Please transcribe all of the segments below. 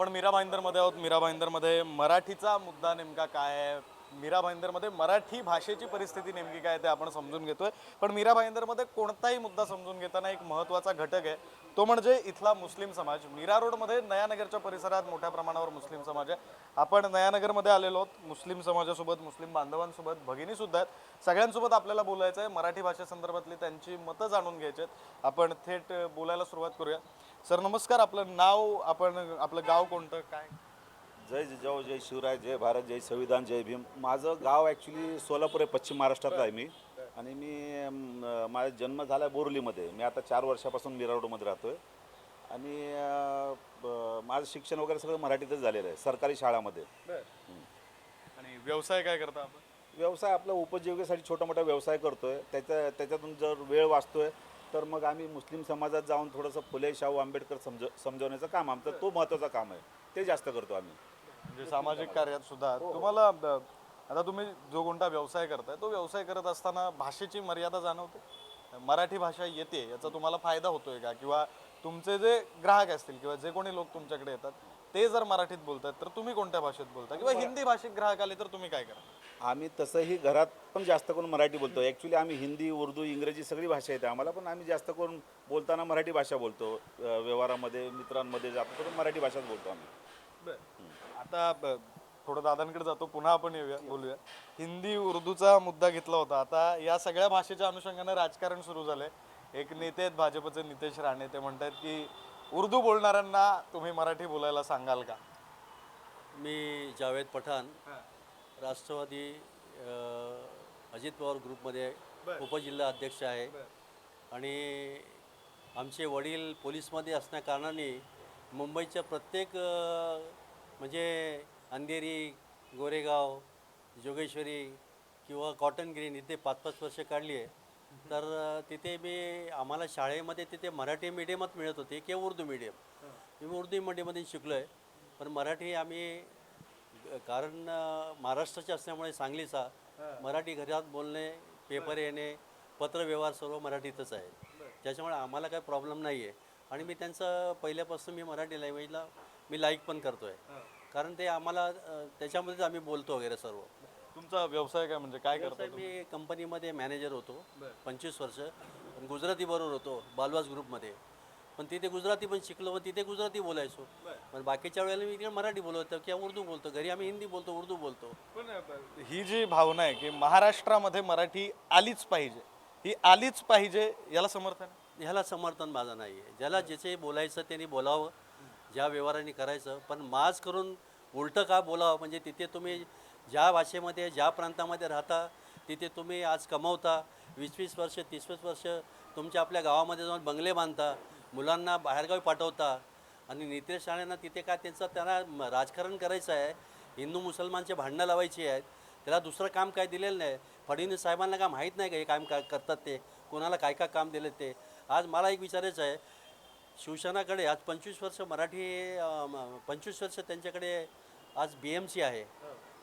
आपण मीरा भाईंदरमध्ये आहोत. मीरा भाईंदरमध्ये मराठीचा मुद्दा नेमका काय आहे? मीरा भाईंदरमध्ये मराठी भाषेची परिस्थिती नेमकी काय आहे ते आपण समजून घेतोय. पण मीरा भाईंदरमध्ये कोणताही मुद्दा समजून घेताना एक महत्त्वाचा घटक आहे. तो म्हणजे इथला मुस्लिम समाज. मीरा रोडमध्ये नयानगरच्या परिसरात मोठ्या प्रमाणावर मुस्लिम समाज आहे. आपण नयानगरमध्ये आलेलो आहोत. मुस्लिम समाजासोबत मुस्लिम बांधवांसोबत भगिनीसुद्धा आहेत. सगळ्यांसोबत आपल्याला बोलायचं आहे मराठी भाषेसंदर्भातली त्यांची मतं जाणून घ्यायची आहेत आपण थेट बोलायला सुरुवात करूया. सर नमस्कार. आपलं नाव आपण आपलं गाव कोणतं? काय? जय जिजाऊ जय शिवराय जय भारत जय संविधान जय भीम. माझं गाव ॲक्च्युली सोलापूर आहे पश्चिम महाराष्ट्रातलं आहे मी. आणि मी माझा जन्म झाला आहे बोरलीमध्ये. मी आता चार वर्षापासून मीरा रोडमध्ये राहतो आहे आणि अं, ब- माझं शिक्षण वगैरे सगळं मराठीतच झालेलं आहे सरकारी शाळामध्ये. आणि व्यवसाय काय करता आपण? व्यवसाय आपला उपजीविकेसाठी छोटा मोठा व्यवसाय करतो आहे त्याच्या त्याच्यातून जर वेळ वाचतो आहे तर मग आम्ही मुस्लिम समाजात जाऊन थोडंसं फुले शाहू आंबेडकर समज समजवण्याचं काम आमचं तो महत्त्वाचं काम आहे. ते जास्त करतो आम्ही. म्हणजे सामाजिक कार्यात सुद्धा तुम्हाला ब- आता तुम्ही जो कोणता व्यवसाय करताय तो व्यवसाय करत असताना भाषेची मर्यादा जाणवते? मराठी भाषा येते याचा तुम्हाला फायदा होतोय का? किंवा तुमचे जे ग्राहक असतील किंवा जे कोणी लोक तुमच्याकडे येतात ते जर मराठीत बोलतात तर तुम्ही कोणत्या भाषेत बोलता? किंवा हिंदी भाषिक ग्राहक आले तर तुम्ही काय करा? आम्ही तसंही घरात पण जास्त करून मराठी बोलतो. ॲक्च्युली आम्ही हिंदी उर्दू इंग्रजी सगळी भाषा येते. आम्हाला पण आम्ही जास्त करून बोलताना मराठी भाषा बोलतो. व्यवहारामध्ये मित्रांमध्ये जातो तर मराठी भाषाच बोलतो आम्ही. आता ब- थोडं दादांकडे जातो. पुन्हा आपण येऊया बोलूया. हिंदी उर्दूचा मुद्दा घेतला होता. आता या सगळ्या भाषेच्या अनुषंगाने राजकारण सुरू झालंय. एक नेते आहेत भाजपचे नितेश राणे. ते म्हणतात की उर्दू बोलणाऱ्यांना तुम्ही मराठी बोलायला सांगाल का? मी जावेद पठाण. राष्ट्रवादी अजित पवार ग्रुपमध्ये उपजिल्हा अध्यक्ष आहे. आणि आमचे वडील पोलीसमध्ये असल्या कारणाने मुंबईच्या प्रत्येक म्हणजे अंधेरी गोरेगाव जोगेश्वरी किंवा कॉटन ग्रीन इथे पाच पाच वर्ष काढली आहे. तर तिथे मी आम्हाला शाळेमध्ये तिथे मराठी मीडियमच मिळत होते किंवा उर्दू मीडियम मी उर्दू मीडियममध्ये शिकलो आहे पण मराठी आम्ही कारण महाराष्ट्राचे असल्यामुळे सांगलीचा मराठी घरात बोलणे पेपर येणे पत्रव्यवहार सर्व मराठीतच आहे. त्याच्यामुळे आम्हाला काही प्रॉब्लेम नाही आहे आणि मी त्यांचं पहिल्यापासून मी मराठी लँग्वेजला मी लाईक पण करतो आहे कारण ते आम्हाला त्याच्यामध्येच आम्ही बोलतो वगैरे सर्व. तुमचा व्यवसाय काय म्हणजे काय करता मी कंपनीमध्ये मॅनेजर होतो. पंचवीस वर्ष. गुजराती बरोबर होतो बालवास ग्रुपमध्ये पण तिथे गुजराती पण शिकलो पण तिथे गुजराती बोलायचो. पण बाकीच्या वेळेला मी इकडे मराठी बोलवतो किंवा उर्दू बोलतो घरी आम्ही हिंदी बोलतो उर्दू बोलतो. पण ही जी भावना आहे की महाराष्ट्रामध्ये मराठी आलीच पाहिजे ही आलीच पाहिजे याला समर्थन? ह्याला समर्थन माझं नाही आहे. ज्याला ज्याचे बोलायचं त्यांनी बोलावं ज्या व्यवहाराने करायचं. पण माज करून उलटं का बोलावं? म्हणजे तिथे तुम्ही ज्या भाषेमध्ये ज्या प्रांतामध्ये राहता तिथे तुम्ही आज कमवता वीस वीस वर्ष तीस वीस वर्ष तुमच्या आपल्या गावामध्ये जाऊन बंगले बांधता मुलांना बाहेरगावी पाठवता. आणि नितेश राणेंना तिथे काय त्यांचं त्यांना राजकारण करायचं आहे. हिंदू मुसलमानचे भांडणं लावायची आहेत. त्याला दुसरं काम काय दिलेलं नाही. फडणवीस साहेबांना काय माहीत नाही का हे काम का करतात ते? कोणाला काय काय काम दिले ते? आज मला एक विचारायचं आहे. शिवसेनाकडे आज पंचवीस वर्ष मराठी पंचवीस वर्ष त्यांच्याकडे आज बी एम सी आहे.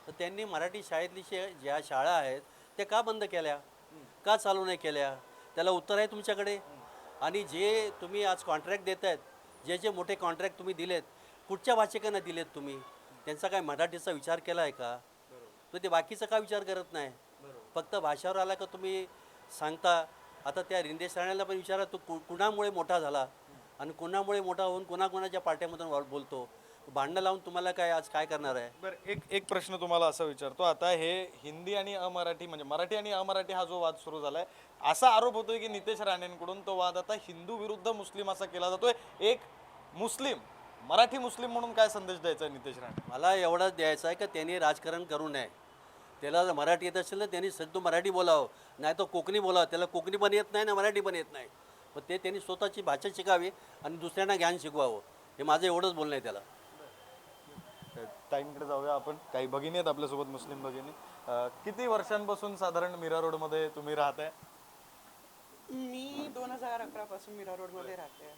तर त्यांनी मराठी शाळेतली शे ज्या शाळा आहेत त्या का बंद केल्या? का चालू नाही केल्या? त्याला उत्तर आहे तुमच्याकडे? आणि जे तुम्ही आज कॉन्ट्रॅक्ट देत आहेत जे जे मोठे कॉन्ट्रॅक्ट तुम्ही दिलेत कुठच्या भाषिकांना दिलेत तुम्ही? त्यांचा काय मराठीचा विचार केला आहे का? तर ते बाकीचा का विचार करत नाही? फक्त भाषावर आला का तुम्ही सांगता? आता त्या रिंदेश राण्याला पण विचारा तो कु कुणामुळे मोठा झाला? आणि कुणामुळे मोठा होऊन कोणाकोणाच्या पार्ट्यामधून बोलतो? भांडणं लावून तुम्हाला काय आज काय करणार आहे? बरं एक एक प्रश्न तुम्हाला असा विचारतो. आता हे हिंदी आणि अमराठी म्हणजे मराठी आणि अमराठी हा जो वाद सुरू झालाय असा आरोप होतोय की नितेश राणेंकडून तो वाद आता हिंदू विरुद्ध मुस्लिम असा केला जातोय. एक मुस्लिम मराठी मुस्लिम म्हणून काय संदेश द्यायचा आहे नितेश राणे? मला एवढंच द्यायचं आहे की त्यांनी राजकारण करू नये. त्याला जर मराठी येत असेल ना त्यांनी सध्या मराठी बोलावं. नाही तर कोकणी बोलावं. त्याला कोकणी पण येत नाही ना मराठी पण येत नाही. पण ते त्यांनी स्वतःची भाषा शिकावी आणि दुसऱ्यांना ज्ञान शिकवावं. हे माझं एवढंच बोलणं आहे त्याला. टाईमकडे जाऊया आपण. काही भगिनी आहेत आपल्यासोबत मुस्लिम भगिनी. अं, किती वर्षांपासून साधारण मीरा रोडमध्ये तुम्ही राहताय? मी दोन हजार अकरा पासून मीरा रोडमध्ये राहते.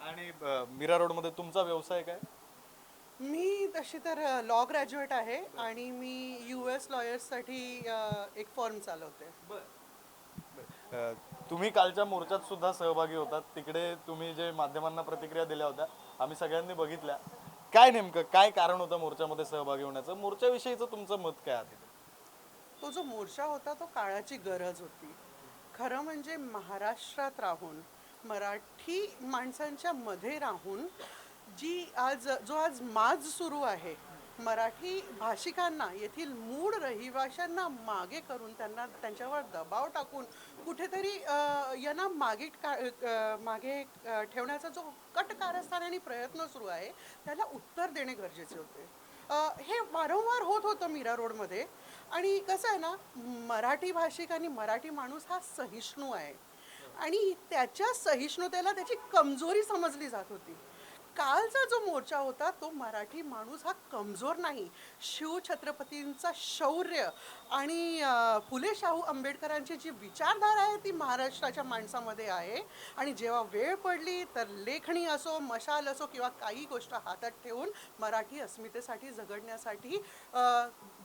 आणि अं, मीरा रोडमध्ये तुमचा व्यवसाय काय? मी तशी तर लॉ ग्रॅज्युएट आहे आणि मी यू एस लॉयर्ससाठी एक फॉर्म चालवते. अं, तुम्ही कालच्या मोर्चात सुद्धा सहभागी होतात. तिकडे तुम्ही जे माध्यमांना प्रतिक्रिया दिल्या होत्या आम्ही सगळ्यांनी बघितल्या. काय नेमकं? काय कारण होतं मोर्चामध्ये सहभागी होण्याचं? मोर्चाविषयीचं तुमचं मत काय आहे? तो जो मोर्चा होता तो काळाची गरज होती. खरं म्हणजे महाराष्ट्रात राहून मराठी माणसांच्या मध्ये राहून जी आज जो आज माज सुरू आहे मराठी भाषिकांना येथील मूळ रहिवाशांना मागे करून त्यांना त्यांच्यावर दबाव टाकून कुठेतरी यांना मागे का मागे ठेवण्याचा जो कट कारस्थान आणि प्रयत्न सुरू आहे त्याला उत्तर देणे गरजेचे होते. हे वारंवार होत होतं मीरा रोडमध्ये. आणि कसं आहे ना मराठी भाषिक आणि मराठी माणूस हा सहिष्णू आहे. आणि त्याच्या सहिष्णुतेला त्याची कमजोरी समजली जात होती. कालचा जो मोर्चा होता तो मराठी माणूस हा कमजोर नाही. शिवछत्रपतींचा शौर्य आणि फुले शाहू आंबेडकरांची जी विचारधारा आहे ती महाराष्ट्राच्या माणसामध्ये आहे. आणि जेव्हा वेळ पडली तर लेखणी असो मशाल असो किंवा काही गोष्ट हातात ठेवून मराठी अस्मितेसाठी झगडण्यासाठी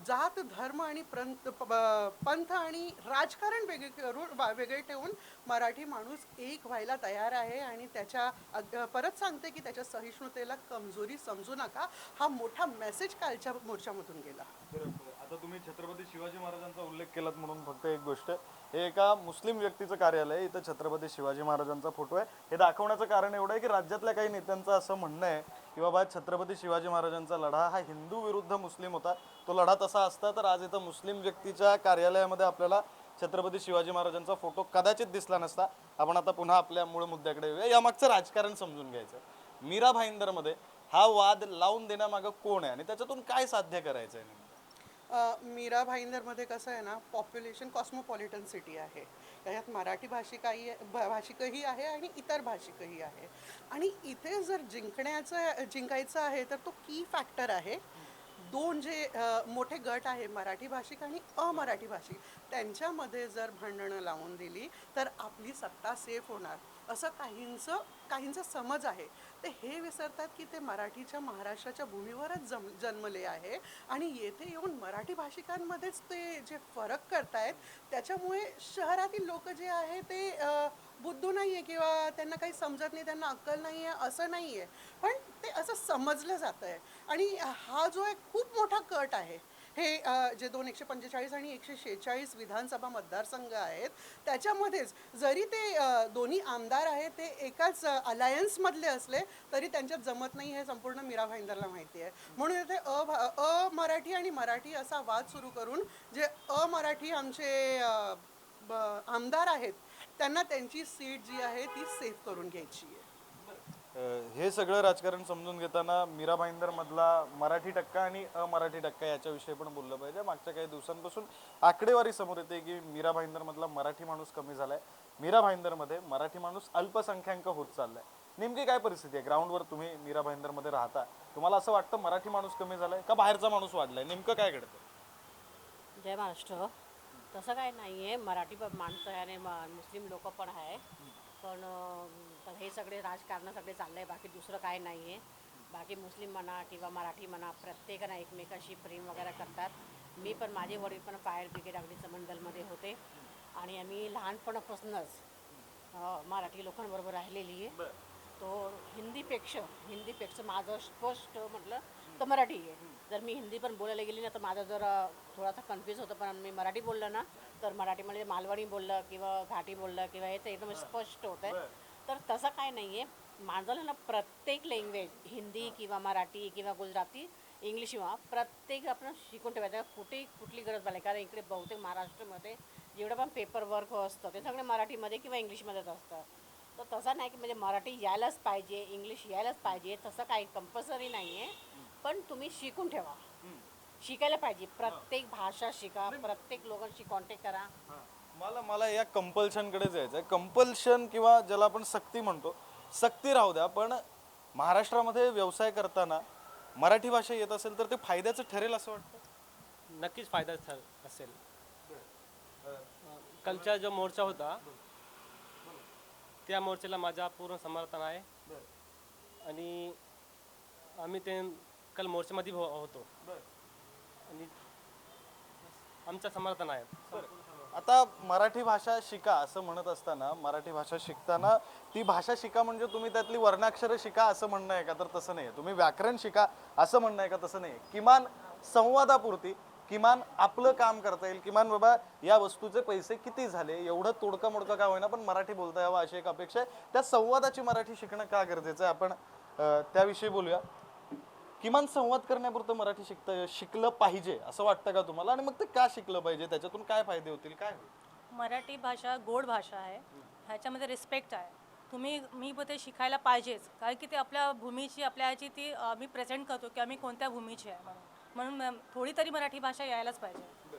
जात धर्म आणि प्रंत प- पंथ आणि राजकारण वेगळे करून वेगळे ठेवून मराठी माणूस एक व्हायला तयार आहे आणि त्याच्या परत सांगते की त्याच्या सहिष्णुतेला कमजोरी समजू नका. हा मोठा मेसेज कालच्या मोर्चामधून गेला. आता तुम्ही छत्रपती शिवाजी महाराजांचा उल्लेख केलात म्हणून फक्त एक गोष्ट. हे एका मुस्लिम व्यक्तीचं कार्यालय इथं छत्रपती शिवाजी महाराजांचा फोटो आहे. हे दाखवण्याचं कारण एवढं आहे की राज्यातल्या काही नेत्यांचं असं म्हणणं आहे की बाबा छत्रपती शिवाजी महाराजांचा लढा हा हिंदू विरुद्ध मुस्लिम होता. तो लढा तसा असता तर आज इथं मुस्लिम व्यक्तीच्या कार्यालयामध्ये आपल्याला छत्रपती शिवाजी महाराजांचा फोटो कदाचित दिसला नसता. आपण आता पुन्हा आपल्या मूळ मुद्द्याकडे येऊया. यामागचं राजकारण समजून घ्यायचं. मीरा भाईंदरमध्ये हा वाद लावून देण्यामागं कोण आहे? आणि त्याच्यातून काय साध्य करायचं आहे मीरा भाईंदरमध्ये कसं आहे ना पॉप्युलेशन कॉस्मोपॉलिटन सिटी आहे. त्याच्यात मराठी भाषिकही भाषिकही आहे आणि इतर भाषिकही आहे. आणि इथे जर जिंकण्याचं जिंकायचं आहे तर तो की फॅक्टर आहे. दोन जे मोठे गट आहे मराठी भाषिक आणि अमराठी भाषिक त्यांच्यामध्ये जर भांडणं लावून दिली तर आपली सत्ता सेफ होणार. असं काहींचं काहींचा समज आहे. ते हे विसरतात की ते मराठीच्या महाराष्ट्राच्या भूमीवरच जम जन्मले आहे. आणि येथे येऊन मराठी भाषिकांमध्येच ते जे फरक करतायत त्याच्यामुळे शहरातील लोक जे आहे ते बुद्धू नाही आहे किंवा त्यांना काही समजत नाही त्यांना अक्कल नाही आहे असं नाही आहे पण ते असं समजलं जातं आहे आणि हा जो एक खूप मोठा कट आहे हे जे दोन एकशे पंचेचाळीस आणि एकशे शेहेचाळीस विधानसभा मतदारसंघ आहेत त्याच्यामध्येच जरी ते दोन्ही आमदार आहेत ते एकाच अलायन्समधले असले तरी त्यांच्यात जमत नाही हे संपूर्ण मीरा भाईंदरला माहिती आहे. म्हणून इथे अ अमराठी आणि मराठी असा वाद सुरू करून जे अमराठी आमचे ब- आमदार आहेत त्यांना त्यांची सीट जी आहे ती सेव्ह करून घ्यायची आहे. हे सगळं राजकारण समजून घेताना मीरा भाईंदर मधला मराठी टक्का आणि अमराठी टक्का याच्याविषयी पण बोललं पाहिजे. मागच्या काही दिवसांपासून आकडेवारी समोर येते की मीरा भाईंदर मधला मराठी माणूस कमी झालाय. मीरा भाईंदरमध्ये मराठी माणूस अल्पसंख्याक होत चाललाय. नेमकी काय परिस्थिती आहे? ग्राउंडवर तुम्ही मीरा भाईंदरमध्ये राहता. तुम्हाला असं वाटतं मराठी माणूस कमी झालाय का बाहेरचा माणूस वाढलाय? नेमकं काय घडतं जय महाराष्ट्र. तसं काय नाही आहे मराठी प- माणसं आहे आणि मुस्लिम लोक पण आहे. पण तर हे सगळे राजकारण सगळे चाललं आहे बाकी दुसरं काय नाही आहे बाकी मुस्लिम म्हणा किंवा मराठी म्हणा प्रत्येकानं एकमेकाशी प्रेम वगैरे करतात. मी पण माझे वडील पण फायर ब्रिगेड अगदी समंदलमध्ये होते. आणि आम्ही लहानपणापासूनच मराठी लोकांबरोबर राहिलेली आहे. तो हिंदीपेक्षा हिंदीपेक्षा माझं स्पष्ट म्हटलं तर मराठी आहे. जर मी हिंदी पण बोलायला गेली ना तर माझं जरा थोडासा कन्फ्यूज होतं. पण मी मराठी बोललं ना तर मराठीमध्ये मालवणी बोललं किंवा घाटी बोललं किंवा हे तर एकदम स्पष्ट होतं आहे तर तसं काय नाही आहे माणसाला ना प्रत्येक लँग्वेज हिंदी किंवा मराठी किंवा गुजराती इंग्लिश किंवा प्रत्येक आपण शिकून ठेवायचं. कुठेही कुठली गरज पडली. कारण इकडे बहुतेक महाराष्ट्रामध्ये जेवढं पण पेपर वर्क असतं ते सगळे मराठीमध्ये किंवा इंग्लिशमध्येच असतं. तर तसं नाही की म्हणजे मराठी यायलाच पाहिजे इंग्लिश यायलाच पाहिजे तसं काही कंपल्सरी नाही आहे पण तुम्ही शिकून ठेवा. शिकायला पाहिजे. प्रत्येक भाषा शिका प्रत्येक लोकांशी कॉन्टॅक्ट करा. मला मला या कंपल्शनकडे जायचं आहे कंपल्शन किंवा ज्याला आपण सक्ती म्हणतो सक्ती राहू द्या पण महाराष्ट्रामध्ये व्यवसाय करताना मराठी भाषा येत असेल तर ते फायद्याचं ठरेल असं वाटतं? नक्कीच फायदा ठर असेल. कालचा जो मोर्चा होता त्या मोर्चाला माझा पूर्ण समर्थन आहे. आणि आम्ही ते काल मोर्चामध्ये हो- होतो. आणि आमचं समर्थन आहे. आता मराठी भाषा शिका असं म्हणत असताना मराठी भाषा शिकताना ती भाषा शिका म्हणजे तुम्ही त्यातली वर्णाक्षरं शिका असं म्हणणं आहे का? तर तसं नाही. आहे तुम्ही व्याकरण शिका असं म्हणणं आहे का? तसं नाही. आहे किमान संवादापुरती किमान आपलं काम करता येईल. किमान बाबा या वस्तूचे पैसे किती झाले? एवढं तोडकं मोडकं का होईना पण मराठी बोलता यावं अशी एक अपेक्षा आहे. त्या संवादाची मराठी शिकणं का गरजेचं आहे? आपण त्याविषयी बोलूया. किमान संवाद करण्यापुरतं मराठी शिकता शिकलं पाहिजे असं वाटतं का तुम्हाला? आणि मग ते का शिकलं पाहिजे? त्याच्यातून काय फायदे होतील काय होईल? मराठी भाषा गोड भाषा आहे. ह्याच्यामध्ये रिस्पेक्ट आहे. तुम्ही मी पण ते शिकायला पाहिजेच. कारण की ते आपल्या भूमीची आपल्या ह्याची ती अं, मी प्रेझेंट करतो की आम्ही कोणत्या भूमीची आहे म्हणून. म्हणून अं, थोडी तरी मराठी भाषा यायलाच पाहिजे.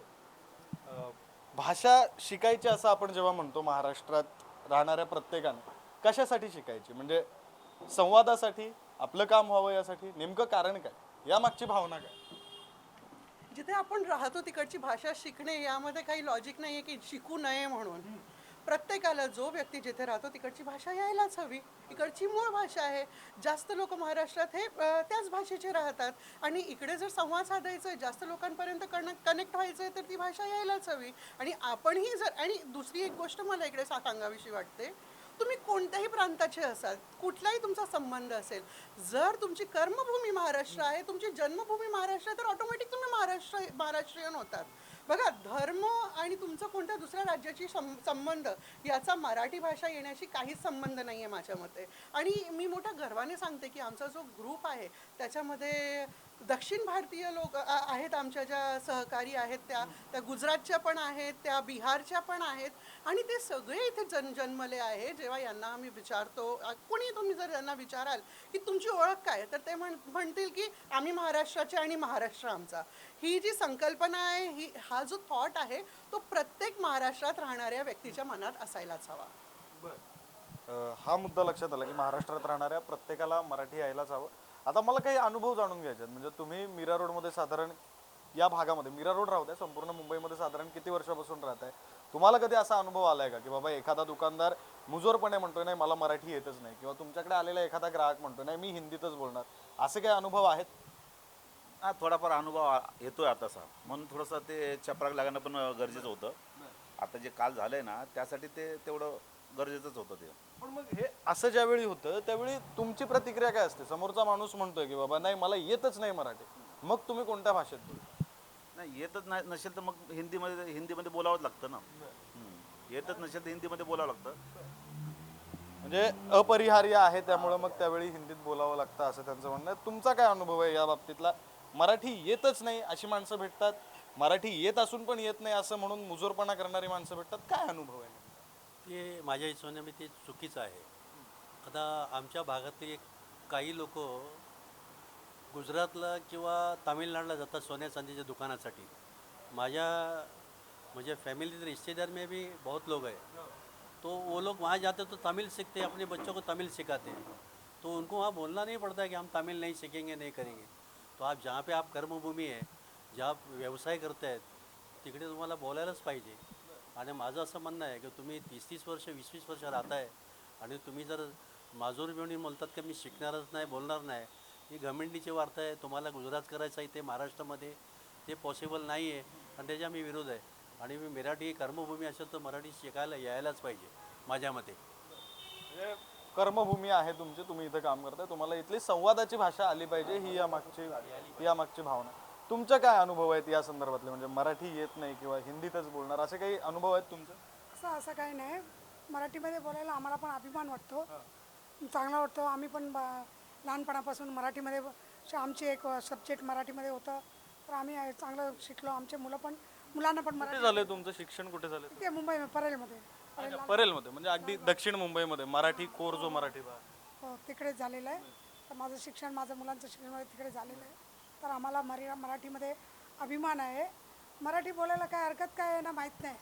अं, भाषा शिकायची असं आपण जेव्हा म्हणतो महाराष्ट्रात राहणाऱ्या प्रत्येकाने कशासाठी शिकायची? म्हणजे संवादासाठी? आपलं काम व्हावं यासाठी नेमकं कारण काय? या मागची भावना काय? जिथे आपण राहतो तिकडची भाषा शिकणे यामध्ये काही लॉजिक नाही आहे की शिकू नये म्हणून. प्रत्येकाला जो व्यक्ती जिथे राहतो तिकडची भाषा यायलाच हवी. इकडची मूळ भाषा आहे. जास्त लोक महाराष्ट्रात हे अ, त्याच भाषेचे राहतात. आणि इकडे जर संवाद साधायचा आहे जास्त लोकांपर्यंत कण कनेक्ट व्हायचं आहे तर ती भाषा यायलाच हवी. आणि आपणही जर आणि दुसरी एक गोष्ट मला इकडे सा- सांगावीशी वाटते तुम्ही कोणत्याही प्रांताचे असाल कुठलाही तुमचा संबंध असेल जर तुमची कर्मभूमी महाराष्ट्र आहे तुमची जन्मभूमी महाराष्ट्र आहे तर ऑटोमॅटिक तुम्ही महाराष्ट्र महाराष्ट्रीयन होतात. बघा धर्म आणि तुमचं कोणत्या दुसऱ्या राज्याची सं संबंध याचा मराठी भाषा येण्याशी काहीच संबंध नाही आहे माझ्या मते. आणि मी मोठ्या गर्वाने सांगते की आमचा जो ग्रुप आहे त्याच्यामध्ये दक्षिण भारतीय लोक आहेत आमच्या ज्या सहकारी आहेत त्या त्या गुजरातच्या पण आहेत त्या बिहारच्या पण आहेत आणि ते सगळे इथे जन जन्मले आहे. जेव्हा यांना आम्ही विचारतो कोणी तुम्ही जर यांना विचाराल की तुमची ओळख काय तर ते म्हण म्हणतील की आम्ही महाराष्ट्राचे आणि महाराष्ट्र आमचा. ही जी संकल्पना आहे ही हा जो थॉट आहे तो प्रत्येक महाराष्ट्रात राहणाऱ्या व्यक्तीच्या मनात असायलाच हवा. बरं. हा मुद्दा लक्षात आला की महाराष्ट्रात राहणाऱ्या प्रत्येकाला मराठी यायलाच हवं. आता मला काही अनुभव जाणून घ्यायचे आहेत. म्हणजे तुम्ही मीरा रोडमध्ये साधारण या भागामध्ये मीरा रोड राहत आहे संपूर्ण मुंबईमध्ये साधारण किती वर्षापासून राहत आहे? तुम्हाला कधी असा अनुभव आलाय का की बाबा एखादा दुकानदार मुजोरपणे म्हणतोय नाही मला मराठी येतच नाही किंवा तुमच्याकडे आलेला एखादा ग्राहक म्हणतोय नाही मी हिंदीतच बोलणार असे काही अनुभव आहेत? हा थोडाफार अनुभव येतोय आतासा म्हणून थोडंसं ते चपराक लागणं पण गरजेचं होतं. आता जे काल झालंय ना त्यासाठी ते तेवढं गरजेचंच होतं ते. पण मग हे असं ज्यावेळी होतं त्यावेळी तुमची प्रतिक्रिया काय असते? समोरचा माणूस म्हणतोय की बाबा नाही मला येतच नाही मराठी. मग तुम्ही कोणत्या भाषेत बोलता? नाही येतच नाही नसेल तर मग हिंदीमध्ये हिंदीमध्ये बोलावंच लागतं ना. हम्म. येतच नसेल तर हिंदीमध्ये बोलावं लागतं. म्हणजे अपरिहार्य आहे त्यामुळे मग त्यावेळी हिंदीत बोलावं लागतं असं त्यांचं म्हणणं आहे. तुमचा काय अनुभव आहे या बाबतीतला? मराठी येतच नाही अशी माणसं भेटतात. मराठी येत असून पण येत नाही असं म्हणून मुजोरपणा करणारी माणसं भेटतात. काय अनुभव आहे? ते माझ्या हिशोबाने मी ते चुकीचं आहे. आता आमच्या भागातले काही लोक गुजरातला किंवा तामिळनाडूला जातात सोन्या चांदीच्या दुकानासाठी. माझ्या म्हणजे फैमिली रिश्तेदार में भी बहुत लोग हैं. तो वो लोग वहाँ जाते तो तमिल सीखते हैं अपने बच्चों को तमिल सिखाते. हैं तो उनको वहाँ बोलना नहीं पड़ता है कि हम तमिल नहीं सीखेंगे नहीं करेंगे. तो आप जहाँ पे आप कर्मभूमी आहे ज्या आप व्यवसाय करतायत तिकडे तुम्हाला बोलायलाच पाहिजे. आणि माझं असं म्हणणं आहे की तुम्ही तीस तीस वर्ष वीस वीस वर्ष राहताय आणि तुम्ही जर माजूर मिळून बोलतात की मी शिकणारच नाही बोलणार नाही ही घमेंडीची वार्ता आहे. तुम्हाला गुजरात करायचं आहे ते महाराष्ट्रामध्ये ते पॉसिबल नाही आहे आणि त्याच्या मी विरोध आहे. आणि मी मराठी कर्मभूमी असेल तर मराठी शिकायला यायलाच पाहिजे माझ्या मते. म्हणजे कर्मभूमी आहे तुमची तुम्ही इथं काम करताय. तुम्हाला इथली संवादाची भाषा आली पाहिजे ही या मागची ही या मागची भावना तुमचे काय अनुभव आहेत या संदर्भातले? म्हणजे मराठी येत नाही किंवा हिंदीतच बोलणार असे काही अनुभव आहेत तुमचे? असं असं काही नाही. मराठीमध्ये बोलायला आम्हाला पण अभिमान वाटतो. चांगला वाटतो. आम्ही पण बा- लहानपणापासून मराठीमध्ये ब- श- आमची एक सब्जेक्ट मराठीमध्ये होतं. तर आम्ही चांगलं शिकलो. आमचे मुलं पण मुलांना पण कुठे मराठी झालंय तुमचं शिक्षण? कुठे झालं ते मुंबई परेलमध्ये. परेल परेलमध्ये. म्हणजे अगदी दक्षिण मुंबईमध्ये. मराठी कोर जो मराठी भाग. हो तिकडेच झालेलं आहे. तर माझं शिक्षण माझं मुलांचं शिक्षण वगैरे तिकडे झालेलं आहे. तर आम्हाला मरी मराठीमध्ये अभिमान आहे. मराठी बोलायला काय हरकत काय आहे ना माहीत नाही.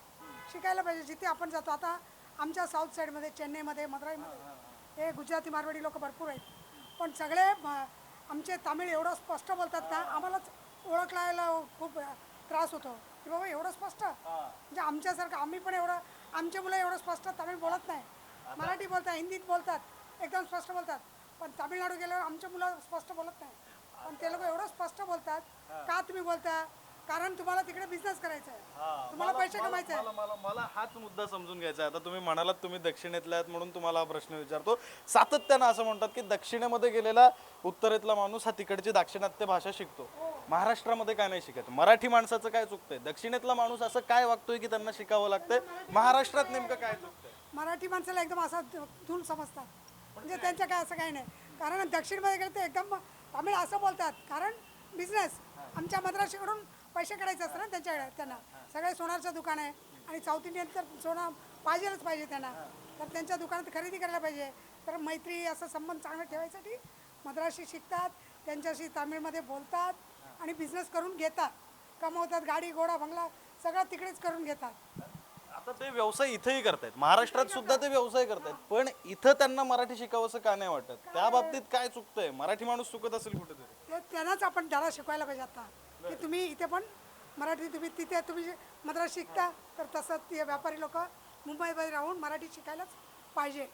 शिकायला पाहिजे जिथे आपण जातो. आता आमच्या साऊथ साईडमध्ये चेन्नईमध्ये मदुराईमध्ये हे गुजराती मारवाडी लोक भरपूर आहेत. पण सगळे म- आमचे तामिळ एवढं स्पष्ट बोलतात ना आम्हालाच ओळखलायला खूप त्रास होतो. की बाबा एवढं स्पष्ट? म्हणजे आमच्यासारखं आम्ही पण एवढं आमचे मुलं एवढं स्पष्ट तामिळ बोलत नाही. मराठी बोलतात हिंदीत बोलतात एकदम स्पष्ट बोलतात. पण तामिळनाडू गेल्यावर आमचे मुलं स्पष्ट बोलत नाही. पण ते लोक एवढं स्पष्ट बोलतात. का तुम्ही बोलता? कारण तुम्हाला तिकडे बिझनेस करायचा आहे. हा, तुम्हाला पैसे मला- कमायचे आहे मला मला हाच मुद्दा समजून घ्यायचा आहे. आता तुम्ही म्हणालात तुम्ही दक्षिणेतले आहेत म्हणून तुम्हाला हा प्रश्न विचारतो. सातत्यानं असं म्हणतात की दक्षिणेमध्ये गेलेला उत्तरेतला माणूस हा तिकडची दाक्षिणात्य भाषा शिकतो. महाराष्ट्रामध्ये काय नाही शिकत? मराठी माणसाचं काय चुकतंय? दक्षिणेतला माणूस असं काय वागतोय की त्यांना शिकावं लागतंय? महाराष्ट्रात नेमकं काय चुकतंय? मराठी माणसाला एकदम असा धूल समजतात. म्हणजे त्यांचं काय असं काही नाही. कारण दक्षिणमध्ये गेलं ते एकदम तामिळ असं बोलतात. कारण बिझनेस आमच्या मद्राशीकडून पैसे काढायचे असतं ना त्यांच्याकडे त्यांना. सगळे सोनारचं दुकान आहे आणि साऊथ इंडियन तर सोनं पाहिजेलच पाहिजे त्यांना. तर त्यांच्या दुकानात खरेदी करायला पाहिजे. तर मैत्री असं संबंध चांगला ठेवायसाठी मद्राशी शिकतात त्यांच्याशी तामिळमध्ये बोलतात आणि बिझनेस करून घेतात. कमवतात गाडी घोडा बंगला सगळं तिकडेच करून घेतात. आता ते व्यवसाय इथेही करतायत. महाराष्ट्रात सुद्धा ते व्यवसाय करतायत. पण इथं त्यांना मराठी शिकावंसं का नाही वाटत? त्या बाबतीत काय चुकतंय? मराठी माणूस चुकत असेल कुठेतरी. ते त्यांनाच आपण धडा शिकवायला पाहिजे आता. की तुम्ही इथे पण मराठी तुम्ही तिथे तुम्ही मद्रास शिकता तर तसं ते व्यापारी लोक मुंबईमध्ये राहून मराठी शिकायलाच पाहिजे.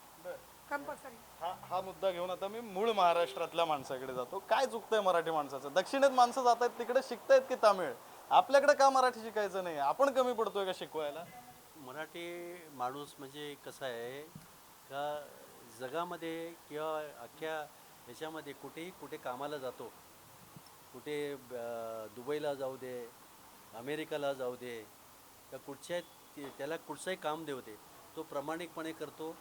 कंपल्सरी. हा हा मुद्दा घेऊन आता मी मूळ महाराष्ट्रातल्या माणसाकडे जातो. काय चुकतंय मराठी माणसाचं? दक्षिणेत माणसं जात आहेत तिकडे शिकतायत की तामिळ? आपल्याकडे का मराठी शिकायचं नाही? आपण कमी पडतोय का शिकवायला? मराठी माणूस म्हणजे कसं आहे? का जगामध्ये किंवा अख्ख्या ह्याच्यामध्ये कुठेही कुठे कामाला जातो. कुठे दुबईला जाऊ दे अमेरिकाला जाऊ दे का कुठच्या त्याला कुठचंही काम देऊ दे तो प्रामाणिकपणे करतो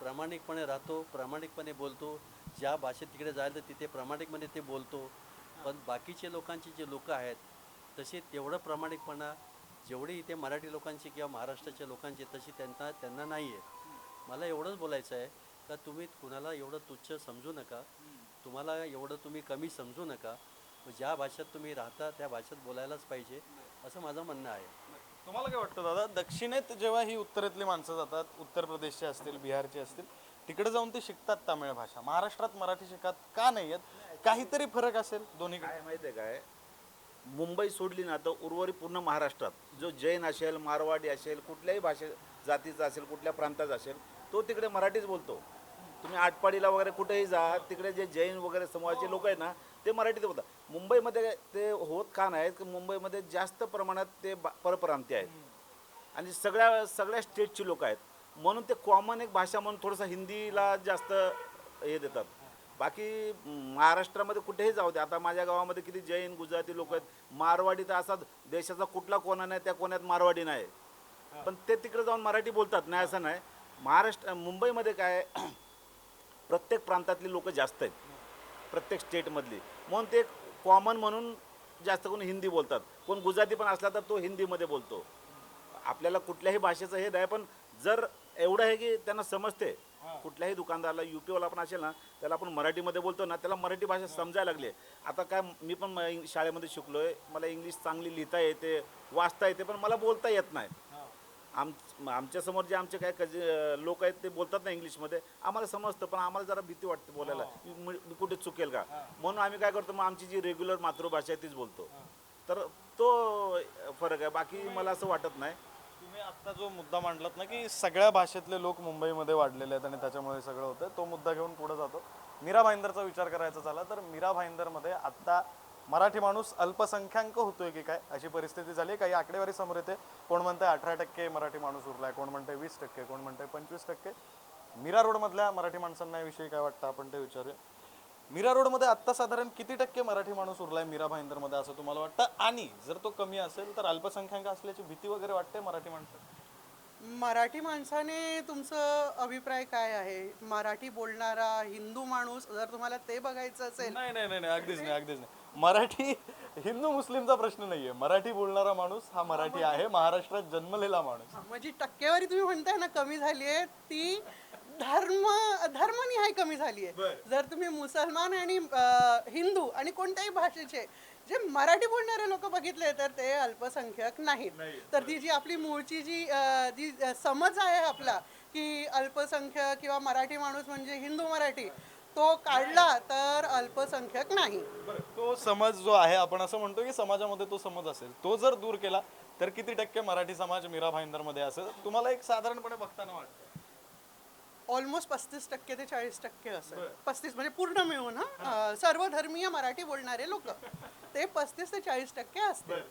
प्रामाणिकपणे राहतो प्रामाणिकपणे बोलतो. ज्या भाषेत तिकडे जायला तिथे प्रामाणिकपणे ते बोलतो. पण बाकीचे लोकांचे जे लोक आहेत तसे तेवढं प्रामाणिकपणा जेवढी इथे मराठी लोकांची किंवा महाराष्ट्राच्या लोकांची तशी त्यांना त्यांना नाही आहे मला एवढंच बोलायचं आहे का तुम्ही कुणाला एवढं तुच्छ समजू नका. तुम्हाला एवढं तुम्ही कमी समजू नका. ज्या भाषेत तुम्ही राहता त्या भाषेत बोलायलाच पाहिजे असं माझं म्हणणं आहे. तुम्हाला काय वाटतं दादा? दक्षिणेत जेव्हा ही उत्तरेतली माणसं जातात उत्तर प्रदेशचे असतील बिहारचे असतील तिकडे जाऊन ते शिकतात तामिळ भाषा. महाराष्ट्रात मराठी शिकत का नाही आहेत काहीतरी फरक असेल दोन्हीकडे. काय माहिती आहे काय? मुंबई सोडली ना तर उर्वरित पूर्ण महाराष्ट्रात. जो जैन असेल मारवाडी असेल कुठल्याही भाषे जातीचा असेल कुठल्या प्रांताचा असेल तो तिकडे मराठीच बोलतो. तुम्ही आटपाडीला वगैरे कुठेही जा तिकडे जे जैन वगैरे समूहाचे लोक आहेत ना ते मराठीत बोलतात. मुंबईमध्ये ते होत का नाहीत? की मुंबईमध्ये जास्त प्रमाणात ते परप्रांतीय आहेत. आणि सगळ्या सगळ्या स्टेटची लोक आहेत. म्हणून ते कॉमन एक भाषा म्हणून थोडंसं हिंदीला जास्त हे देतात. बाकी महाराष्ट्रामध्ये कुठेही जाऊ दे. आता माझ्या गावामध्ये किती जैन गुजराती लोक आहेत. मारवाडी तर असा देशाचा कुठला कोणा नाही त्या कोण्यात मारवाडी नाही. पण ते तिकडे जाऊन मराठी बोलतात नाही असं नाही. महाराष्ट्र मुंबईमध्ये काय प्रत्येक प्रांतातली लोक जास्त आहेत. प्रत्येक स्टेटमधली. म्हणून ते कॉमन म्हणून जास्त करून हिंदी बोलतात. कोण गुजराती पण असला तर तो हिंदीमध्ये बोलतो. आपल्याला कुठल्याही भाषेचं हे नाही पण जर एवढं आहे की त्यांना समजते. कुठल्याही दुकानदाराला युपीवाला पण असेल ना त्याला आपण मराठीमध्ये बोलतो ना त्याला मराठी भाषा समजायला लागली आहे. आता काय मी पण शाळेमध्ये शिकलोय मला इंग्लिश चांगली लिहिता येते वाचता येते पण मला बोलता येत नाही. आम आमच्यासमोर जे आमचे काय कज लोक आहेत ते बोलतात ना इंग्लिशमध्ये आम्हाला समजतं पण आम्हाला जरा भीती वाटते बोलायला मी कुठे चुकेल का? म्हणून आम्ही काय करतो मग आमची जी रेग्युलर मातृभाषा आहे तीच बोलतो. तर तो फरक आहे. बाकी मला असं वाटत नाही. आता जो मुद्दा मांडलात ना की सगळ्या भाषेतले लोक मुंबईमध्ये वाढलेले आहेत आणि त्याच्यामुळे सगळं होतं तो मुद्दा घेऊन पुढे जातो. मीरा भाईंदरचा विचार करायचा झाला तर मीरा भाईंदरमध्ये आत्ता मराठी माणूस अल्पसंख्याक होतोय की काय अशी परिस्थिती झाली काही आकडेवारी समोर येते. कोण म्हणतंय अठरा टक्के मराठी माणूस उरलाय कोण म्हणतंय वीस टक्के कोण म्हणतंय पंचवीस टक्के. मीरा रोडमधल्या मराठी माणसांना याविषयी काय वाटतं? आपण ते विचारूया. मीरा रोडमध्ये आत्ता साधारण किती टक्के मराठी माणूस उरलाय मीरा भाईंदरमध्ये असं तुम्हाला वाटतं? आणि जर तो कमी असेल तर अल्पसंख्याक असल्याची भीती वगैरे वाटते मराठी माणसं मराठी माणसाने तुमचं अभिप्राय काय आहे? मराठी बोलणारा हिंदू माणूस जर तुम्हाला ते बघायचं असेल नाही नाही नाही नाही, अगदीच नाही अगदीच नाही. मराठी हिंदू मुस्लिमचा प्रश्न नाहीये. मराठी बोलणारा माणूस हा मराठी आहे महाराष्ट्रात जन्मलेला माणूस. म्हणजे टक्केवारी तुम्ही म्हणताय ना कमी झाली आहे ती धर्म धर्मनिहाय कमी झाली आहे जर तुम्ही मुसलमान आणि हिंदू आणि कोणत्याही भाषेचे जे मराठी बोलणारे लोक बघितले तर ते अल्पसंख्याक नाहीत. तर ती जी आपली मूळची जी जी समज आहे आपला की अल्पसंख्याक किंवा मराठी माणूस म्हणजे हिंदू मराठी तो काढला तर अल्पसंख्याक नाही. तो समज जो आहे आपण असं म्हणतो की समाजामध्ये तो समज असेल. तो जर दूर केला तर किती टक्के मराठी समाज मीरा भाईंदरमध्ये असेल? तुम्हाला एक साधारणपणे बघताना वाटतं. ऑलमोस्ट पस्तीस टक्के ते चाळीस टक्के असेल पस्तीस म्हणजे पूर्ण मिळून हा. अं, सर्वधर्मीय मराठी बोलणारे लोक. ते पस्तीस ते चाळीस टक्के असतील.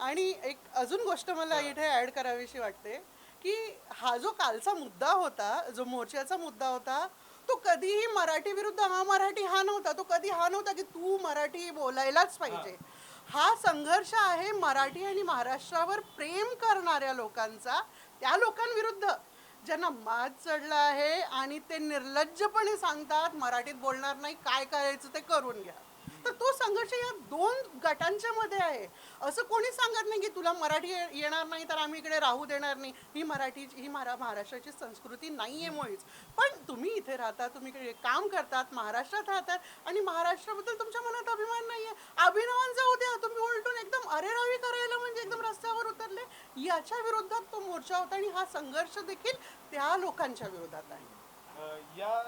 आणि एक अजून गोष्ट मला इथे ऍड करावीशी वाटते की हा जो कालचा मुद्दा होता जो मोर्चाचा मुद्दा होता तो कधीही मराठी विरुद्ध हा मराठी हा नव्हता. तो कधी हा नव्हता की तू मराठी बोलायलाच पाहिजे. हा संघर्ष आहे मराठी आणि महाराष्ट्रावर प्रेम करणाऱ्या लोकांचा त्या लोकांविरुद्ध. ज्यांना मात चढला आहे आणि ते निर्लज्जपणे सांगतात मराठीत बोलणार नाही काय करायचं ते करून घ्या. तर तो संघर्ष या दोन गटांच्या मध्ये आहे. असं कोणी सांगत नाही की तुला मराठी ये- येणार नाही तर आम्ही इकडे राहू देणार नाही. ही मराठी ही मरा महाराष्ट्राची संस्कृती नाही आहे मुळीच. पण तुम्ही इथे राहता तुम्ही इकडे काम करतात महाराष्ट्रात राहतात आणि महाराष्ट्राबद्दल तुमच्या मनात अभिमान नाही आहे अभिनवान जाऊ द्या तुम्ही उलटून एकदम अरेरावी करायला म्हणजे एकदम रस्त्यावर उतरले. याच्या विरोधात तो मोर्चा होता आणि हा संघर्ष देखील त्या लोकांच्या विरोधात आहे. या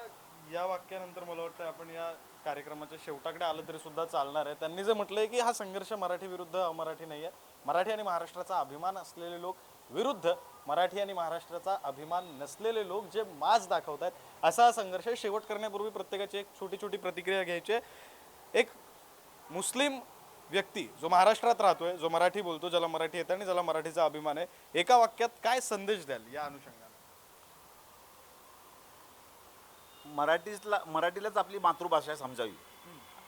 या वाक्यानंतर मला वाटतं आपण या कार्यक्रमाच्या शेवटाकडे आलं तरी सुद्धा चालणार आहे. त्यांनी जे म्हटलंय की हा संघर्ष मराठी विरुद्ध अमराठी नाही आहे मराठी आणि महाराष्ट्राचा अभिमान असलेले लोक विरुद्ध मराठी आणि महाराष्ट्राचा अभिमान नसलेले लोक जे माज दाखवत आहेत असा हा संघर्ष शेवट करण्यापूर्वी प्रत्येकाची एक छोटी छोटी प्रतिक्रिया घ्यायची आहे. एक मुस्लिम व्यक्ती जो महाराष्ट्रात राहतोय जो मराठी बोलतो ज्याला मराठी येतं आणि ज्याला मराठीचा अभिमान आहे एका वाक्यात काय संदेश द्याल या अनुषंगाने? मराठीला मराठीलाच आपली मातृभाषा समजावी.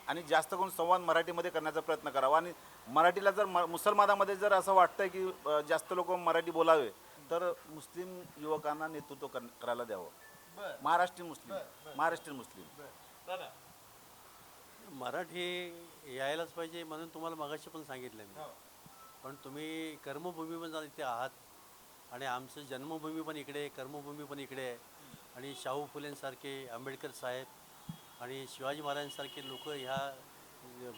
आणि जास्त करून संवाद मराठीमध्ये करण्याचा प्रयत्न करावा. आणि मराठीला जर म मुसलमानामध्ये जर असं वाटतं की जास्त लोक मराठी बोलावे तर मुस्लिम युवकांना नेतृत्व कर- करायला द्यावं. महाराष्ट्रीयन मुस्लिम. महाराष्ट्रीयन मुस्लिम. मराठी यायलाच पाहिजे म्हणून तुम्हाला मगाशी पण सांगितलं मी. पण तुम्ही कर्मभूमी पण इथे आहात आणि आमचं जन्मभूमी पण इकडे कर्मभूमी पण इकडे आहे. आणि शाहू फुलेंसारखे आंबेडकर साहेब आणि शिवाजी महाराजांसारखे लोक ह्या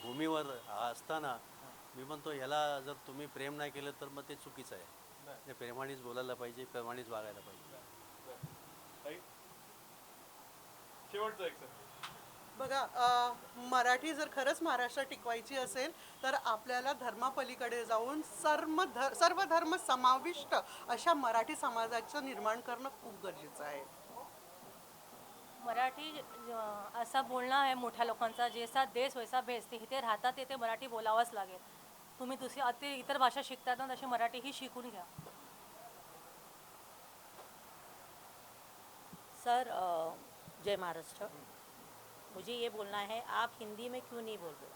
भूमीवर असताना मी म्हणतो ह्याला जर तुम्ही प्रेम नाही केलं तर मग ते चुकीचं आहे. ते प्रेमानेच बोलायला पाहिजे प्रेमानेच वागायला पाहिजे. शेवटचं एक बघा अ, मराठी जर खरंच महाराष्ट्रात टिकवायची असेल तर आपल्याला धर्मापलीकडे जाऊन सर्व धर सर्व धर्म समाविष्ट अशा मराठी समाजाचं निर्माण करणं खूप गरजेचं आहे. मराठी असा बोलणं आहे मोठ्या लोकांचा जैसा देश वैसा भेस ते इथे राहतात तिथे मराठी बोलावंच लागेल. तुम्ही दुसरी, अति इतर भाषा शिकतात ना, तशी मराठीही शिकून घ्या. सर जय महाराष्ट्र. मुझे ये बोलना है, आप हिंदी में क्यों नहीं बोल रहे?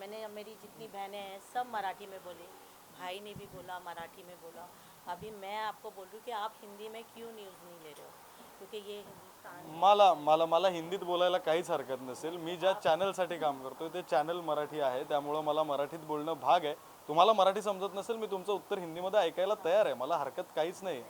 मैंने, मेरी जितनी बहनें हैं, सब मराठी में बोले। भाई ने भी बोला, मराठी में बोला। अभी मैं आपको बोल रही हूँ कि आप हिंदी में क्यों न्यूज़ नहीं ले रहे हो? क्योंकि ये मला मला मला हिंदीत बोलायला काहीच हरकत नसेल. मी ज्या चॅनलसाठी काम करतोय ते चॅनल मराठी आहे. त्यामुळं मला मराठीत बोलणं भाग आहे. तुम्हाला मराठी समजत नसेल मी तुमचं उत्तर हिंदीमध्ये ऐकायला तयार आहे. मला हरकत काहीच नाही.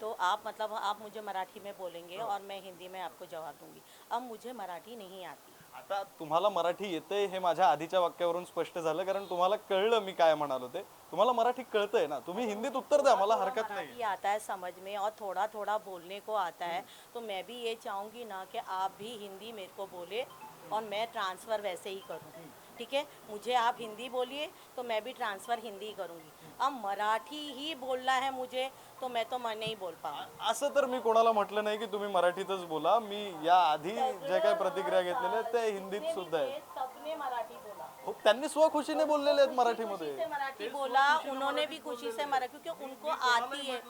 तो आप मतलब आप मुझे मराठी में बोलेंगे और मैं हिंदी में आपको जवाब दूंगी. अब मुझे मराठी नहीं आती. आता तुम्हाला मराठी येते हे माझ्या आधीच्या वाक्यावरून स्पष्ट झालं कारण तुम्हाला कळलं मी काय म्हणालो ते तुम्हाला मराठी कळतंय ना? तुम्ही हिंदीत उत्तर द्या मला हरकत नाही आता है समझ में और थोड़ा थोड़ा बोलने को आता है। तो मैं भी ये चाहूँगी ना कि आप भी हिंदी मेरे को बोले और मैं ट्रांसफ़र वैसे ही करूँ ठीक है? मुझे आप हिंदी बोलिए तो मैं भी ट्रांसफ़र हिंदी करूँगी। अब मराठी ही बोलना है मुझे तो मैं तो मैं नहीं बोल पाऊँ। असं तर मी कोणाला म्हटलं नाही की तुम्ही मराठीतच बोला. मी या आधी जे काही प्रतिक्रिया घेतलेल्या आहेत त्या हिंदीत सुद्धा आहेत. सबने मराठी बोला हो, त्यांनी स्वखुशीने बोललेले आहेत मराठीमध्ये. से मराठी बोला उन्होंने भी खुशी से मरा क्योंकि उनको आती है।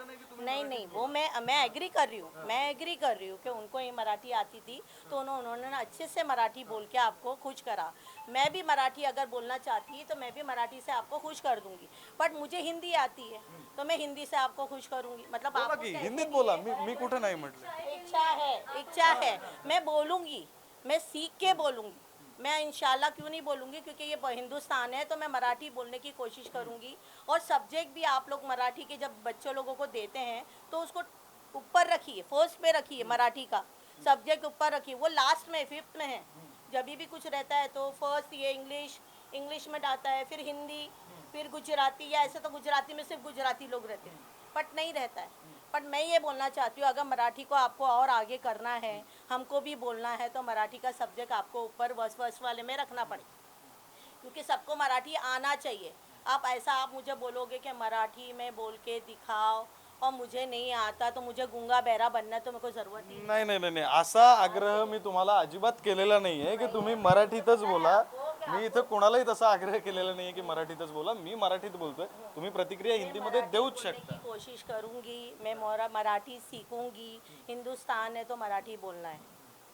नहीं नहीं वो मैं मैं एग्री कर रही हूँ मैं एग्री कर रही हूँ कि उनको ये मराठी आती थी तो उन्हों- उन्होंने अच्छे से मराठी बोल के आपको खुश करा। मैं भी मराठी अगर बोलना चाहती तो मैं भी मराठी से आपको खुश कर दूँगी बट मुझे हिंदी आती है तो मैं हिंदी से आपको खुश करूँगी। मतलब बोला आपको की कैसे हिंदीत बोला? मी मी कुठे नाही म्हटलं? इच्छा है इच्छा है मैं बोलूँगी मैं सीख के बोलूँगी। मैं इंशाल्लाह क्यों नहीं बोलूँगी? क्योंकि ये हिंदुस्तान है तो मैं मराठी बोलने की कोशिश करूँगी। और सब्जेक्ट भी आप लोग मराठी के जब बच्चों लोगों को देते हैं तो उसको ऊपर रखिए फ़र्स्ट पे रखिए मराठी का। सब्जेक्ट ऊपर रखिए वो लास्ट में फिफ्थ में है। जब भी कुछ रहता है तो फ़र्स्ट ये इंग्लिश इंग्लिश में डालता है फिर हिंदी फिर गुजराती या ऐसे तो गुजराती में सिर्फ़ गुजराती लोग रहते हैं बट नहीं रहता है। बट मैं ये बोलना चाहती हूँ अगर मराठी को आपको और आगे करना है हमको भी बोलना है तो मराठी का सब्जेक्ट आपको ऊपर वर्ष वर्ष वाले में रखना पड़ेगा। क्योंकि सबको मराठी आना चाहिए। आप ऐसा आप मुझे बोलोगे कि मराठी में बोल के दिखाओ और मुझे नहीं आता तो मुझे गूँगा बहरा बनना तो मेरे को ज़रूरत ही नाही। नाही नाही नाही असा आग्रह मी तुम्हाला अजिबात केलेला नाहीये की तुम्ही मराठीतच बोला. मी इथं कोणालाही तसा आग्रह केलेला नाहीये की मराठीतच बोला. मी मराठीत बोलतोय. तुम्ही प्रतिक्रिया हिंदीमध्ये देऊच शकता. कोशिश करूंगी. मैं मोरा मराठी सीखूंगी हिंदुस्तान है तो मराठी बोलना है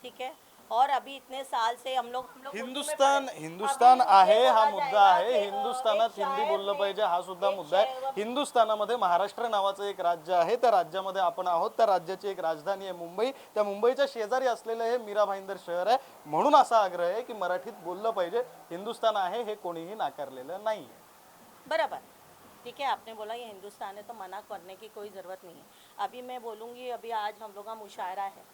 ठीक है और अभी इतने साल से हम लोग हम हिंदुस्तान। हिंदुस्तान आहे हा मुद्दा आहे. हिंदुस्थानात हिंदी बोललं पाहिजे हा सुद्धा मुद्दा आहे. हिंदुस्थानामध्ये महाराष्ट्र नावाचं एक राज्य आहे. त्या राज्यामध्ये आपण आहोत. त्या राज्याची एक राजधानी आहे मुंबई. त्या मुंबईच्या शेजारी असलेलं हे मीरा भाईंदर शहर आहे. म्हणून असा आग्रह आहे की मराठीत बोललं पाहिजे. हिंदुस्थान आहे हे कोणीही नाकारलेलं नाही. बराबर. ठीक है आपने बोला ये हिंदुस्तान है तो मना करने की कोई ज़रूरत नहीं है अभी मैं बोलूँगी अभी आज हम लोग का मुशायरा है.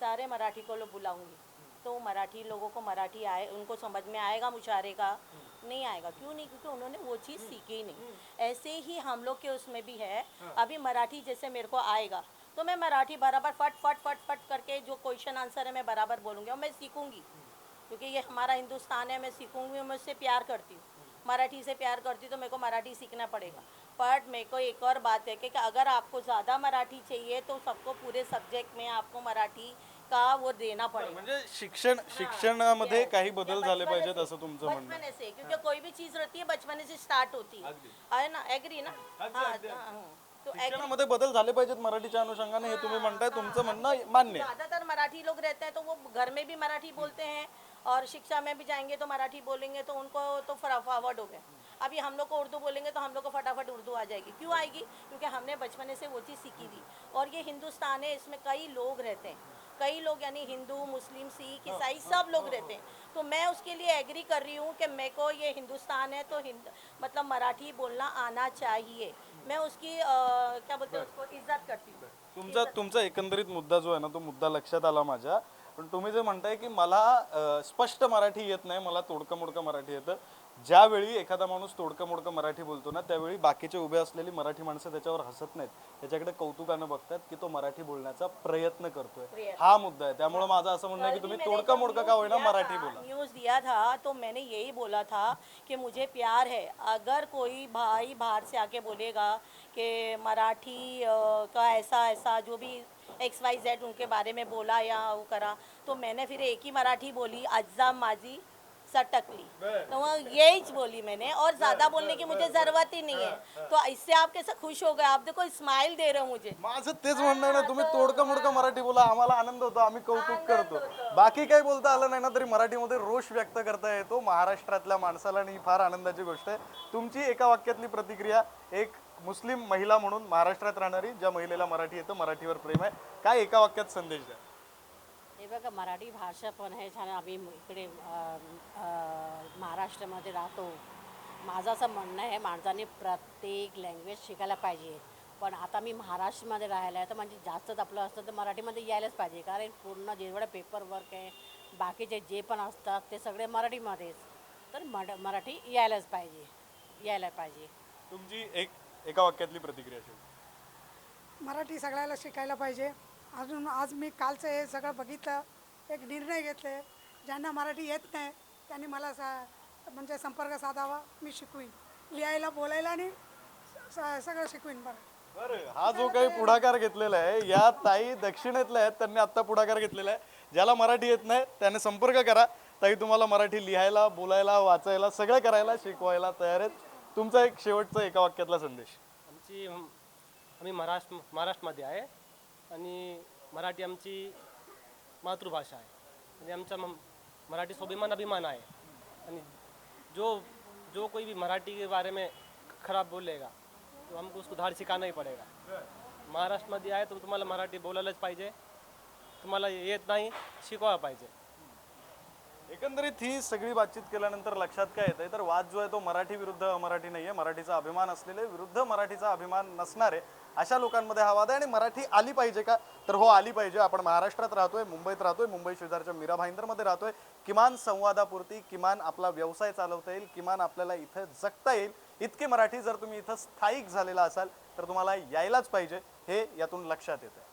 सारे मराठी को लोग बुलाऊंगी. तो मराठी लोगों को मराठी आए उनको समझ में आएगा मुशायरे का? नहीं आएगा। क्यों नहीं? क्योंकि उन्होंने वो चीज़ सीखी ही नहीं। ऐसे ही हम लोग के उसमें भी है। अभी मराठी जैसे मेरे को आएगा। तो मैं मराठी बराबर फट फट फट फट करके जो क्वेश्चन आंसर है मैं बराबर बोलूँगी और मैं सीखूँगी। क्योंकि ये हमारा हिंदुस्तान है मैं सीखूँगी मैं उससे प्यार करती हूँ। मराठी से प्यार करती हूँ तो मेरे को मराठी सीखना पड़ेगा। बट मेरे को एक और बात है कि कि अगर आपको ज़्यादा मराठी चाहिए तो सबको पूरे सब्जेक्ट में आपको मराठी का वो देना पड़ेगा म्हणजे शिक्षण शिक्षणामध्ये काही बदल झाले पाहिजेत असं तुमचं म्हणणं आहे. बचपने से क्योंकि कोई भी चीज़ रहती है बचपने से स्टार्ट होती है। है ना? एग्री ना? हाँ। तो शिक्षणामध्ये बदल झाले पाहिजेत मराठीच्या अनुषंगाने हे तुम्ही म्हणताय तुमचं म्हणणं मान्य आहे. ज़्यादातर मराठी लोग रहते हैं तो वो घर में भी मराठी बोलते हैं और शिक्षा में भी जाएंगे तो मराठी बोलेंगे तो उनको तो फॉरवर्ड हो गए। अभी हम लोग को उर्दू बोलेंगे तो हम लोग को फटाफट उर्दू आ जाएगी। क्यों आएगी? क्योंकि हमने बचपने से वो चीज़ सीखी थी। और ये हिंदुस्तान है इसमें कई लोग रहते हैं। कई लोग यानी हिंदू मुस्लिम सिख ईसाई सब लोग रहते हैं। तो मैं उसके लिए एग्री कर रही हूँ कि मेरे को ये हिंदुस्तान है तो हिंद मतलब मराठी बोलना आना चाहिए। मैं उसकी क्या बोलते हैं उसको इज्जत करती हूँ। तुमचा तुमचा एकंदरीत मुद्दा जो आहे ना तो मुद्दा लक्षात आला माझ्या. पण तुम्ही जे म्हणताय की मला स्पष्ट मराठी येत नाही मला तोडकं मोडकं मराठी येतं. ज्यावेळी एखादा माणूस तोडकं मोडकं मराठी बोलतो ना त्यावेळी बाकीचे उभे असलेली मराठी माणसं त्याच्यावर हसत नाहीत. त्याच्याकडे कौतुकानं बघतात की तो मराठी बोलण्याचा प्रयत्न करतोय. हा मुद्दा आहे. त्यामुळे माझं असं म्हणणं आहे की तुम्ही तोडकं मोडकं का होईना मराठी बोला. न्यूज़ दिया था तो मैंने यही बोला था कि मुझे प्यार है। अगर कोई भाई बाहर से आके बोलेगा कि मराठी का ऐसा ऐसा जो भी एक्स वाई जेड उनके बारे में बोला या वो करा तो मैंने फिर एक ही मराठी बोली अज्जा माजी सटकली। तो वो यही बोली मैंने और ज़्यादा बोलने की मुझे ज़रूरत ही नहीं है। तो इससे आप कैसे खुश हो गए? आप देखो स्माइल दे रहे हो मुझे। माझं तेच म्हणणं आहे ना तुम्ही तोडकं मोडकं मराठी बोला आम्हाला आनंद होतो आम्ही कौतुक करतो. बाकी काही बोलता आलं नाही ना तरी मराठीमध्ये रोष व्यक्त करता येतो. महाराष्ट्रातल्या माणसाला आणि ही फार आनंदाची गोष्ट आहे. तुमची एका वाक्यातली प्रतिक्रिया एक मुस्लिम महिला म्हणून महाराष्ट्रात राहणारी ज्या महिलेला मराठी येतं मराठीवर प्रेम आहे काय एका वाक्यात संदेश द्या? हे बघा मराठी भाषा पण आहे छान आम्ही इकडे महाराष्ट्रामध्ये राहतो. माझं असं म्हणणं आहे माणसाने प्रत्येक लँग्वेज शिकायला पाहिजे. पण आता मी महाराष्ट्रामध्ये राहायला आहे तर म्हणजे जास्तच आपलं असतं तर मराठीमध्ये यायलाच पाहिजे. कारण पूर्ण जेवढं पेपर वर्क आहे बाकीचे जे पण असतात ते सगळे मराठीमध्येच. तर मड मराठी यायलाच पाहिजे यायला पाहिजे. तुमची एक एका वाक्यातली प्रतिक्रिया शेवटी. मराठी सगळ्याला शिकायला पाहिजे. अजून आज मी कालचं हे सगळं बघितलं. एक निर्णय घेतले. ज्यांना मराठी येत नाही त्यांनी मला सा म्हणजे संपर्क साधावा. मी शिकवीन. लिहायला बोलायला आणि स- सगळं शिकवीन बरं. बरं हा जो काही पुढाकार घेतलेला आहे या ताई दक्षिणेतल्या आहेत त्यांनी आत्ता पुढाकार घेतलेला आहे. ज्याला मराठी येत नाही त्याने संपर्क करा. ताई तुम्हाला मराठी लिहायला बोलायला वाचायला सगळं करायला शिकवायला तयार आहेत. तुमचा एक शेवटचा एका वाक्यातला संदेश. आमची आम्ही महाराष्ट्र महाराष्ट्रामध्ये आहे आणि मराठी आमची मातृभाषा आहे. आणि आमचा म- मराठी स्वाभिमान अभिमान आहे. आणि जो जो कोई भी मराठी के बारे में खराब बोलेगा तो हमको उसको धाड सिखाना ही पड़ेगा. महाराष्ट्रामध्ये आहे तर तुम्हाला मराठी बोलायलाच पाहिजे. तुम्हाला येत नाही शिकवायला पाहिजे. एकंदरीत ही सगळी बातचीत केल्यानंतर लक्षात काय येतंय? तर वाद जो आहे तो मराठी विरुद्ध अमराठी नाहीये. मराठीचा अभिमान असलेले विरुद्ध मराठीचा अभिमान नसणारे अशा लोकांमध्ये हा वाद आहे आणि मराठी आली पाहिजे का? तर हो आली पाहिजे. आपण महाराष्ट्रात राहतोय मुंबईत राहतोय मुंबई शेजारच्या मीरा भाईंदरमध्ये राहतोय. किमान संवादापुरती किमान आपला व्यवसाय चालवता येईल किमान आपल्याला इथं जगता येईल. इतकी मराठी जर तुम्ही इथं स्थायिक झालेला असाल तर तुम्हाला यायलाच पाहिजे. हे यातून लक्षात येतं